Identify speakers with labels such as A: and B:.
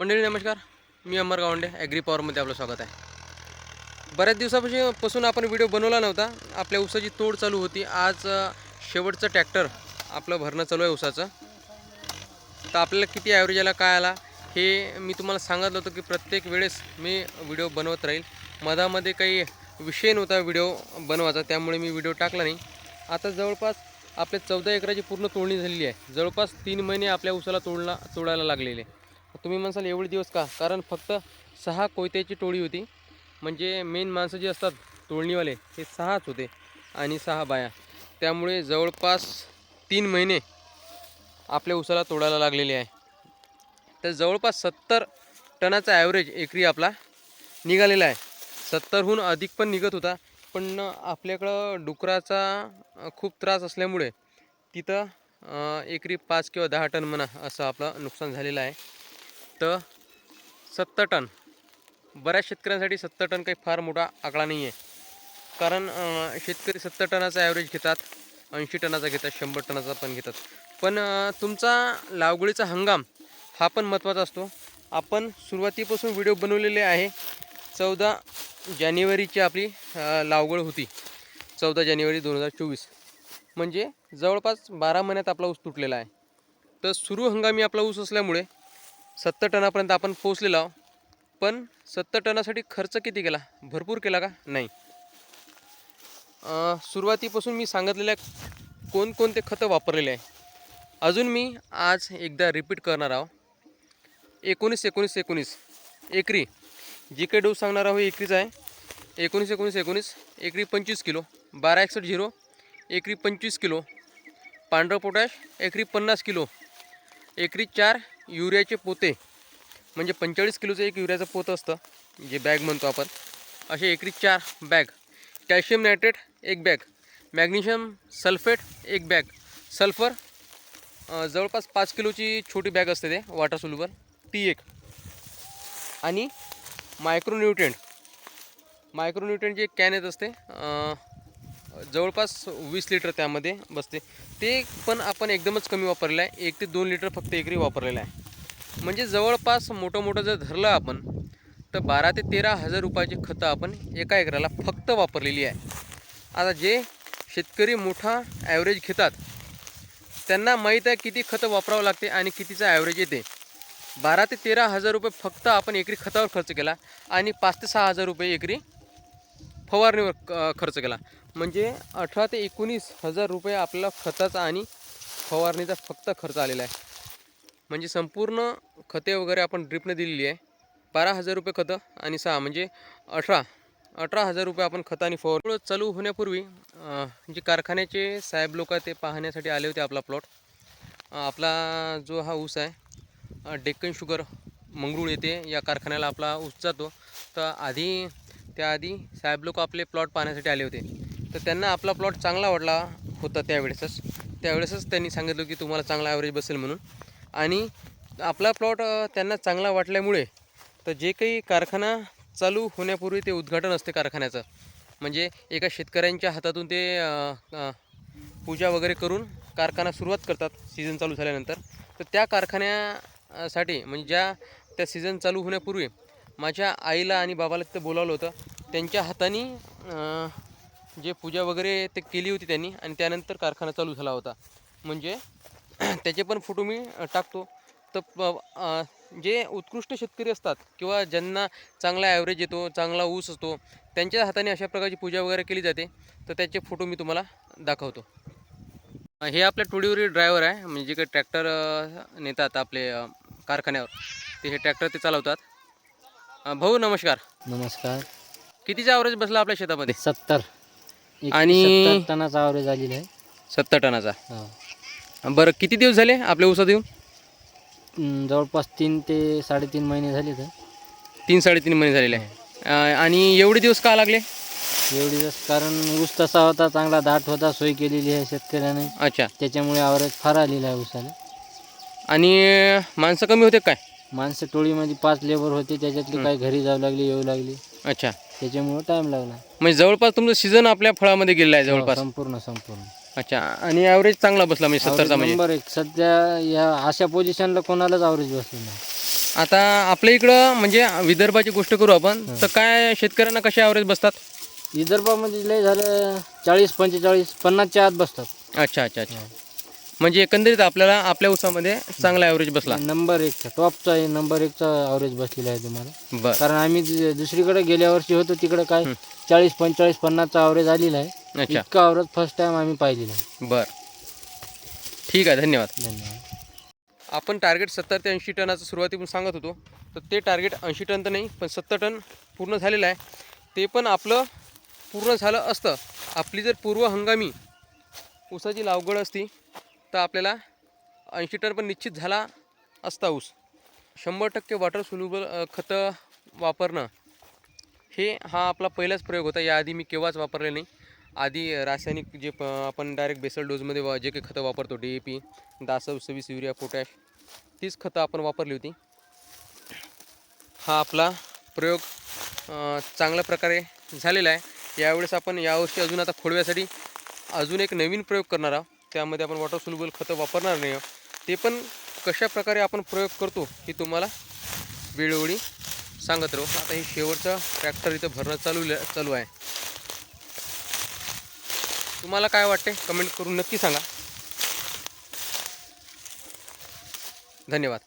A: मंडळी नमस्कार. मी अमर गावंडे ॲग्री पॉवरमध्ये आपलं स्वागत आहे. बऱ्याच दिवसापासून पासून आपण व्हिडिओ बनवला नव्हता. आपल्या ऊसाची तोड चालू होती. आज शेवटचं ट्रॅक्टर आपलं भरणं चालू आहे ऊसाचं. तर आपल्याला किती ॲव्हरेज आला काय आला हे मी तुम्हाला सांगितलं होतं की प्रत्येक वेळेस मी व्हिडिओ बनवत राहील. मधामध्ये काही विषय नव्हता व्हिडिओ बनवायचा त्यामुळे मी व्हिडिओ टाकला नाही. आता जवळपास आपल्या चौदा एकराची पूर्ण तोडणी झालेली आहे. जवळपास तीन महिने आपल्या ऊसाला तोडला तोडायला लागलेले तुम्ही म्हणसाल एवढे दिवस का? कारण फक्त सहा कोयत्याची टोळी होती. म्हणजे मेन माणसं जे असतात तोळणीवाले हे सहाच होते आणि सहा बाया. त्यामुळे जवळपास तीन महिने आपल्या उसाला तोडायला लागलेले आहे. तर जवळपास सत्तर टनाचा ॲव्हरेज एकरी आपला निघालेला आहे. सत्तरहून अधिक पण निघत होता. पण आपल्याकडं डुकराचा खूप त्रास असल्यामुळे तिथं एकरी पाच किंवा दहा टन म्हणा असं आपलं नुकसान झालेलं आहे. तर सत्तर टन. बऱ्याच शेतकऱ्यांसाठी सत्तर टन काही फार मोठा आकडा नाही आहे कारण शेतकरी सत्तर टनाचा ॲव्हरेज घेतात ऐंशी टनाचा घेतात शंभर टनाचा पण घेतात. पण तुमचा लागवडीचा हंगाम हा पण महत्त्वाचा असतो. आपण सुरुवातीपासून व्हिडिओ बनवलेले आहे. चौदा जानेवारीची आपली लावगळ होती. चौदा जानेवारी दोन हजार चोवीस. म्हणजे जवळपास बारा महिन्यात आपला ऊस तुटलेला आहे. तर सुरू हंगामी आपला ऊस असल्यामुळे सत्तर टनापर्यंत आपण पोचलेलो आहोत. पण सत्तर टनासाठी खर्च किती केला? भरपूर केला का? नाही. सुरुवातीपासून मी सांगितलेल्या कोणकोणते खतं वापरलेले आहे. अजून मी आज एकदा रिपीट करणार आहो एकोणीस एकोणीस एकोणीस. एकरी. जी काही डोस सांगणार आहो एकरीचा आहे. एकोणीस एकोणीस एकोणीस. एकरी पंचवीस किलो. बारा एकसष्ट झिरो. एकरी पंचवीस किलो. पांढरं पोटॅश. एकरी पन्नास किलो. एकरी चार. युरियाचे पोते म्हणजे पंचेचाळीस किलोचं एक युरियाचं पोतं असतं जे बॅग म्हणतो आपण. असे एकरी चार बॅग कॅल्शियम नायट्रेट एक बॅग मॅग्नेशियम सल्फेट एक बॅग सल्फर जवळपास पाच किलोची छोटी बॅग असते ते वॉटर सोल्युबल ती एक. आणि मायक्रोन्युट्रियंट मायक्रोन्यूट्रिएंटची एक कॅन येत असते जवळपास वीस लिटर त्यामध्ये बसते. ते पण आपण एकदमच कमी वापरलं आहे. एक ते दोन लिटर फक्त एकरी वापरलेलं आहे. म्हणजे जवळपास मोठं मोठं जर धरलं आपण तर बारा ते तेरा हजार रुपयाची खतं आपण एका एकराला फक्त वापरलेली आहे. आता जे शेतकरी मोठा ॲव्हरेज घेतात त्यांना माहीत आहे किती खतं वापरावं लागते आणि कितीचा ॲव्हरेज येते. बारा ते तेरा हजार रुपये फक्त आपण एकरी खतावर खर्च केला आणि पाच ते सहा हजार रुपये एकरी फवारणीवर क- खर्च केला. म्हणजे अठरा ते एकोणीस हजार रुपये आपला खताचा आणि फवारणीचा फक्त खर्च आलेला आहे. म्हणजे संपूर्ण खते वगैरे आपण ड्रिपने दिलेली आहे. बारा हजार रुपये खतं आणि सहा म्हणजे अठरा अठरा हजार रुपये आपण खत आणि फवार चालू होण्यापूर्वी जे कारखान्याचे साहेब लोक ते पाहण्यासाठी आले होते आपला प्लॉट आपला जो हा ऊस आहे डेक्कन शुगर मंगरूळ येते या कारखान्याला आपला ऊस जातो. तर आधी त्याआधी साहेब लोक आपले प्लॉट पाहण्यासाठी आले होते. तर त्यांना आपला प्लॉट चांगला वाटला होता त्यावेळेसच. त्यावेळेसच त्यांनी सांगितलं की तुम्हाला चांगला ॲव्हरेज बसेल म्हणून. आणि आपला प्लॉट त्यांना चांगला वाटल्यामुळे तर जे काही कारखाना चालू होण्यापूर्वी ते उद्घाटन असते कारखान्याचं. म्हणजे एका शेतकऱ्यांच्या हातातून ते पूजा वगैरे करून कारखाना सुरुवात करतात सीझन चालू झाल्यानंतर. तर त्या कारखान्यासाठी म्हणजे ज्या त्या सीझन चालू होण्यापूर्वी माझ्या आईला आणि बाबाला तिथं बोलावलं होतं. त्यांच्या हाताने जे पूजा वगैरे ते केली होती त्यांनी आणि त्यानंतर कारखाना चालू झाला होता. म्हणजे त्याचे पण फोटो मी टाकतो. तर जे उत्कृष्ट शेतकरी असतात किंवा ज्यांना चांगला ॲव्हरेज येतो चांगला ऊस असतो त्यांच्या हाताने अशा प्रकारची पूजा वगैरे केली जाते. तर त्याचे फोटो मी तुम्हाला दाखवतो. हे आपल्या टोळीवरील ड्रायव्हर आहे. म्हणजे जे काही ट्रॅक्टर नेतात आपले कारखान्यावर ते हे ट्रॅक्टर ते चालवतात. अ, भाऊ नमस्कार.
B: नमस्कार.
A: कितीचा ॲव्हरेज बसला आपल्या शेतामध्ये?
B: सत्तर.
A: आणि-
B: सत्तर टनाचा ॲव्हरेज आलेला आहे.
A: सत्तर टनाचा.
B: हो.
A: बरं किती दिवस झाले आपल्या ऊसात येऊन?
B: हम्म, जवळपास तीन ते साडेतीन महिने झाले तर
A: तीन साडेतीन महिने झालेले आहे. अ, आणि एवढे दिवस का लागले?
B: एवढी जास्त कारण ऊस तसा होता चांगला दाट होता सोय केलेली आहे शेतकऱ्याने.
A: अच्छा.
B: त्याच्यामुळे ॲव्हरेज फार आलेला आहे ऊसाला.
A: आणि माणसं कमी होते काय?
B: माणसं टोळीमध्ये पाच लेबर होते त्याच्यातली काही घरी जाऊ लागली येऊ लागली.
A: अच्छा.
B: त्याच्यामुळे टाईम लागला.
A: म्हणजे जवळपास तुमचं सीझन आपल्या फळामध्ये गेलेलं आहे
B: हो,
A: जवळपास
B: संपूर्ण संपूर्ण.
A: अच्छा. आणि ॲव्हरेज चांगला बसला म्हणजे सत्तरचा म्हणजे?
B: नंबर एक. सध्या या अशा पोझिशनला कोणालाच ॲव्हरेज बसलं नाही.
A: आता आपल्या इकडं म्हणजे विदर्भाची गोष्ट करू आपण तर काय शेतकऱ्यांना कसे ॲव्हरेज बसतात?
B: विदर्भामध्ये लय झालं चाळीस पंचेचाळीस पन्नासच्या आत बसतात.
A: अच्छा अच्छा अच्छा. म्हणजे एकंदरीत आपल्याला आपल्या उसामध्ये चांगला ॲव्हरेज बसला.
B: नंबर एकचा टॉपचा आहे नंबर एकचा ॲव्हरेज बसलेला आहे तुम्हाला.
A: बर.
B: कारण आम्ही जे- दुसरीकडे गेल्या वर्षी होतो तिकडे काय चाळीस पंचेचाळीस पन्नासचा ॲव्हरेज आलेला आहे.
A: अच्छा.
B: इतका ॲव्हरेज फर्स्ट टाइम आम्ही पाहिलेला आहे.
A: बर. ठीक आहे धन्यवाद.
B: धन्यवाद.
A: आपण टार्गेट सत्तर ते ऐंशी टनाचं सुरुवातीपासून सांगत होतो. तर ते टार्गेट ऐंशी टन तर नाही पण सत्तर टन पूर्ण झालेलं आहे. ते पण आपलं पूर्ण झालं असतं. आपली जर पूर्व हंगामी ऊसाची लागवड असती तर आपल्याला ऐंशी टन पण निश्चित झाला असता ऊस. शंभर टक्के वॉटर सोल्युबल खतं वापरणं हे हा आपला पहिलाच प्रयोग होता. याआधी मी केव्हाच वापरले नाही. आधी रासायनिक जे प आपण डायरेक्ट बेसल डोजमध्ये वा जे काही खतं वापरतो डी ए पी दासव सव्वीस युरिया पोटॅश तीच खतं आपण वापरली होती. हा आपला प्रयोग चांगल्या प्रकारे झालेला आहे. यावेळेस आपण यावर्षी अजून आता खोडव्यासाठी अजून एक नवीन प्रयोग करणार आहोत. त्यामध्ये आपण वॉटर सुलबल खतं वापरणार नाही ते पण कशा प्रकारे आपण प्रयोग करतो हे तुम्हाला वेळोवेळी सांगत राहू. आता हे शेवटचं ट्रॅक्टर इथं भरणं चालू चालू आहे. तुम्हाला काय वाटते कमेंट करून नक्की सांगा. धन्यवाद.